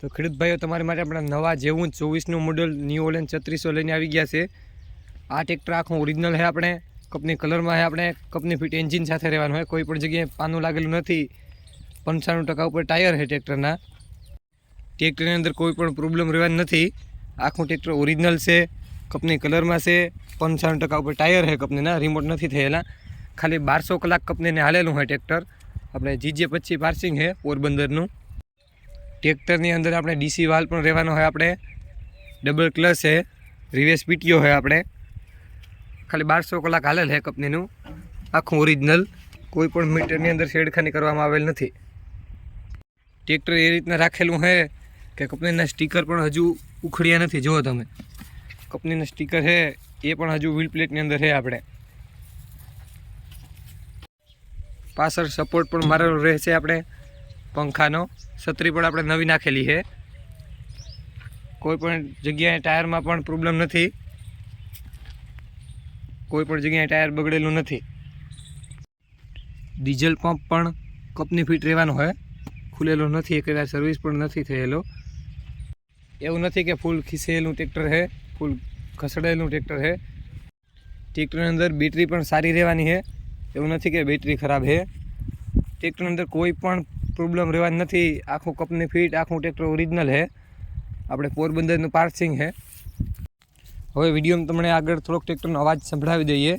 તો ખેડૂત તમારી માટે આપણા નવા જેવું ચોવીસનું મોડલ ન્યూ ઓલેન છત્રીસો લઈને આવી ગયા છે. આ ટ્રેક્ટર આખું ઓરિજિનલ છે આપણે. કંપની કલરમાં છે આપણે. કંપની ફિટ એન્જિન સાથે રહેવાનું હોય કોઈ પણ જગ્યાએ પાનું લાગેલું નથી. પંચાણું ટકા ઉપર ટાયર છે ટ્રેક્ટરના ટ્રેક્ટરની અંદર કોઈ પણ પ્રોબ્લેમ રહેવાનું નથી. આખું ટ્રેક્ટર ઓરિજિનલ છે. કંપની કલરમાં છે. પંચાણું ટકા ઉપર ટાયર છે કંપનીના રિમોટ નથી થયેલા. ખાલી બારસો કલાક કંપનીને હાલેલું હોય ટ્રેક્ટર આપણે જીજે પચીસ પાર્સિંગ છે પોરબંદરનું. ટ્રેક્ટરની અંદર આપણે ડીસી વાલ પણ રહેવાનો હોય આપણે. ડબલ ક્લચ છે. રિવેસ પીટીઓ હોય આપણે. ખાલી બારસો કલાક હાલેલ છે કંપનીનું. આખું ઓરિજિનલ કોઈ પણ મીટરની અંદર છેડખાની કરવામાં આવેલ નથી. ટ્રેક્ટર એ રીતના રાખેલું છે કે કંપનીના સ્ટીકર પણ હજુ ઉખડ્યા નથી. જુઓ તમે. કંપનીના સ્ટીકર છે, એ પણ હજુ વ્હીલ પ્લેટની અંદર છે આપણે. પાછળ સપોર્ટ પણ મારેલો રહે છે આપણે. પંખાનો. છત્રી પણ આપણે નવી નાખેલી છે. કોઈ પણ જગ્યાએ ટાયરમાં પણ પ્રોબ્લેમ નથી. કોઈ પણ જગ્યાએ ટાયર બગડેલું નથી. ડીઝલ પંપ પણ કપની ફિટ રહેવાનો હોય. ખુલેલો નથી એક વાર સર્વિસ પણ નથી થયેલો. એવું નથી કે ફૂલ ખીસેલું ટ્રેક્ટર છે, ફૂલ ખસડેલું ટ્રેક્ટર છે. ટ્રેક્ટરની અંદર બેટરી પણ સારી રહેવાની છે. એવું નથી કે બેટરી ખરાબ છે. ટ્રેક્ટરની અંદર કોઈ પણ પ્રોબ્લેમ રહેવાની નથી. આખું કપની ફિટ આખું ટ્રેક્ટર ઓરિજિનલ છે. આપણે પોરબંદરનું પાર્સિંગ છે. હવે વિડીયોમાં તમને આગળ થોડોક ટ્રેક્ટરનો અવાજ સંભળાવી દઈએ.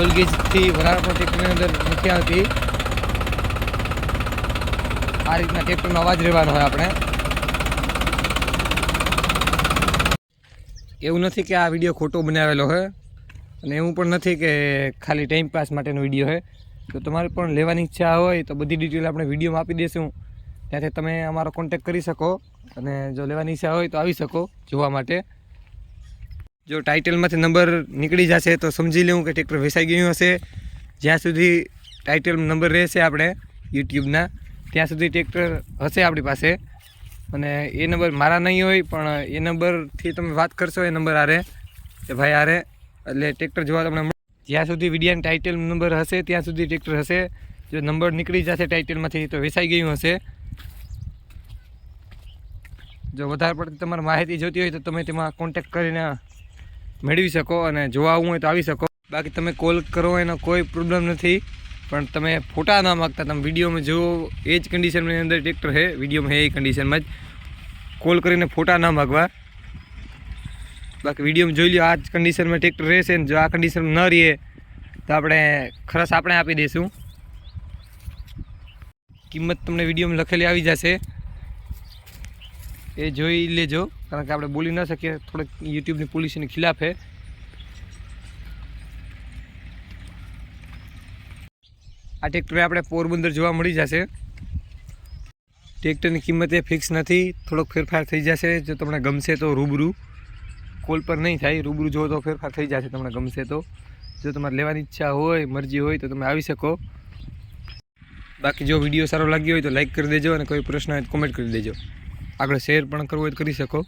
વોલ્ગેજથી વરાળ પણ અંદર નથી. આવતી આ રીતના ટ્રેક્ટરનો અવાજ રહેવાનો હોય આપણે. એવું નથી કે આ વીડિયો ખોટો બનાવેલો હોય. અને એવું પણ નથી કે ખાલી ટાઈમ પાસ માટેનો વીડિયો છે તો તમારે પણ લેવાની ઈચ્છા હોય તો બધી ડિટેલ આપણે વિડીયોમાં આપી દઈશું ત્યાંથી તમે અમારો કોન્ટેક કરી શકો. અને જો લેવાની ઈચ્છા હોય તો આવી શકો જોવા માટે. જો ટાઇટલમાંથી નંબર નીકળી જશે તો સમજી લેવું કે ટ્રેક્ટર વેચાઈ ગયું હશે. જ્યાં સુધી ટાઇટલ નંબર રહેશે આપણે યુટ્યુબના ત્યાં સુધી ટ્રેક્ટર હશે આપણી પાસે. અને એ નંબર મારા નહીં હોય, પણ એ નંબરથી તમે વાત કરશો, એ નંબર આરે કે ભાઈ આરે. એટલે ટ્રેક્ટર જોવા તમને જ્યાં સુધી વિડીયાની ટાઇટલ નંબર હશે, ત્યાં સુધી ટ્રેક્ટર હશે. જો નંબર નીકળી જશે ટાઇટલમાંથી તો વેચાઈ ગયું હશે. જો વધારે પડતી તમારે માહિતી જોતી હોય તો તમે તેમાં કોન્ટેક્ટ કરીને મેળવી શકો અને જોવા આવવું હોય તો આવી શકો. બાકી તમે કોલ કરો એનો કોઈ પ્રોબ્લેમ નથી. પણ તમે ફોટા ના માગતા, તમે વિડીયોમાં જુઓ, એ જ કન્ડિશનની અંદર ટ્રેક્ટર છે. વિડીયોમાં એ કન્ડિશનમાં જ. કોલ કરીને ફોટા ના માગવા. બાકી વિડીયોમાં જોઈ લો આ જ કન્ડિશનમાં ટ્રેક્ટર રહેશે ને જો આ કન્ડિશનમાં ન રહીએ તો આપણે ખરસ આપણે આપી દઈશું કિંમત તમને વિડીયોમાં લખેલી આવી જશે. એ જોઈ લેજો, કારણ કે આપણે બોલી ન શકીએ. થોડીક યુટ્યુબની પોલિસીની ખિલાફ આ ટ્રેક્ટરે આપણે પોરબંદર જોવા મળી જશે. ટ્રેક્ટરની કિંમત એ ફિક્સ નથી. થોડોક ફેરફાર થઈ જશે. જો તમને ગમશે તો રૂબરૂ. કોલ પર નહીં થાય. રૂબરૂ જો તો ફેરફાર થઈ જશે તમને ગમશે તો. જો તમારે લેવાની ઈચ્છા હોય, મરજી હોય તો તમે આવી શકો. બાકી જો વીડિયો સારો લાગ્યો હોય તો લાઈક કરી દેજો અને કોઈ પ્રશ્ન હોય તો કોમેન્ટ કરી દેજો. આગળ શેર પણ કરવું હોય તો કરી શકો.